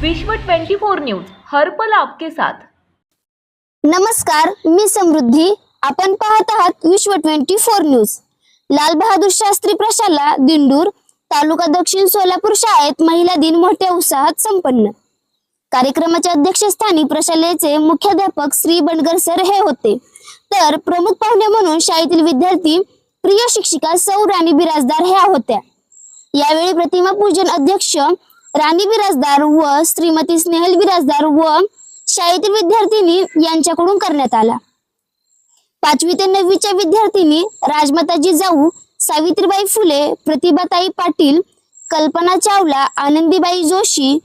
विश्व 24 न्यूज हर पल आपके साथ. नमस्कार मी समृद्धी. आपण पाहत आहात विश्व twenty four news. Lal Bahadur Shastri प्रशाला दिंडूर तालुका दक्षिण सोलापूर शाळेत महिला दिन मोठ्या उत्साहात संपन्न. कार्यक्रमाच्या अध्यक्षस्थानी प्रशालेचे मुख्याध्यापक श्री बनगर सर हे होते. तर प्रमुख पाहुणे म्हणून शाळेतील विद्यार्थी प्रिय शिक्षिका सौ राणी बिराजदार ह्या होत्या. यावेळी प्रतिमा पूजन अध्यक्ष राणी बिराजदार व श्रीमती स्नेहल बिराजदार व शाळेतील विद्यार्थिनी यांच्याकडून करण्यात आला. पाचवी ते नववीच्या विद्यार्थिनी राजमाताजी जाऊ सावित्रीबाई फुले प्रतिभाताई पाटील कल्पना चावला आनंदीबाई जोशी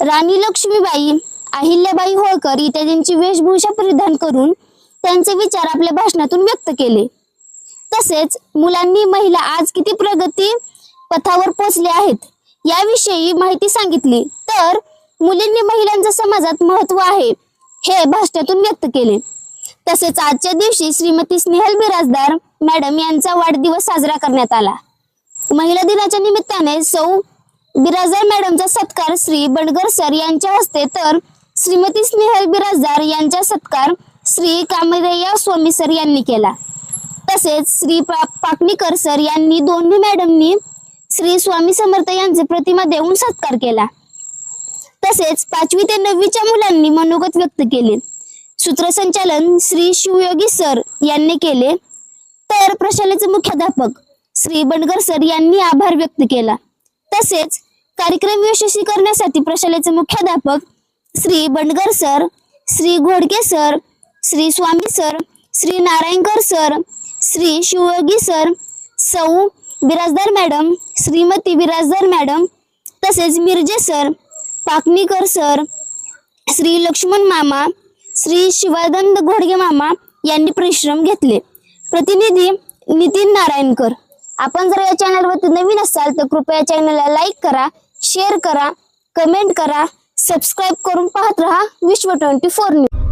राणी लक्ष्मीबाई अहिल्याबाई होळकर इत्यादींची वेशभूषा परिधान करून त्यांचे विचार आपल्या भाषणातून व्यक्त केले. तसेच मुलांनी महिला आज किती प्रगती पथावर पोहोचले आहेत? याविषयी माहिती सांगितली. तर मुलींनी महिलांचं समाजात महत्त्व आहे हे भाषणातून व्यक्त केले. तसेच आजच्या दिवशी श्रीमती स्नेहल बिराजदार मॅडम यांचा वाढदिवस साजरा करण्यात आला. महिला दिनाच्या निमित्ताने सौ बिराजदार मॅडमचा सत्कार श्री बंडगर सर यांच्या हस्ते तर श्रीमती स्नेहल बिराजदार यांचा सत्कार श्री कामरैया स्वामी सर यांनी केला. तसेच श्री पा- पाटणीकर सर यांनी दोन्ही मॅडमनी श्री स्वामी समर्थ यांचे प्रतिमा देऊन सत्कार केला. तसेच पाचवी ते नववीच्या मुलांनी मनोगत व्यक्त केले. सूत्रसंचालन श्री शिवयोगी सर यांनी केले. तर प्रशालेचे मुख्याध्यापक श्री बंडगर सर यांनी आभार व्यक्त केला. तसेच कार्यक्रम यशस्वी करण्यासाठी प्रशालेचे मुख्याध्यापक Shri Bandgar sir Shri Ghodke sir Shri Swami sir Shri Narayankar sir Shri Shivayogi sir Sau Biradar madam Shrimati Biradar madam तसेच मिरजे सर पाकणीकर सर श्री लक्ष्मण मामा श्री शिवानंद घोडगे मामा यांनी परिश्रम घेतले. प्रतिनिधी नितीन नारायणकर. आपण जर या चॅनलवरती नवीन असाल तर कृपया चॅनलला लाईक करा शेअर करा कमेंट करा सबस्क्राईब करून पाहत रहा विश्व ट्वेंटी फोर न्यूज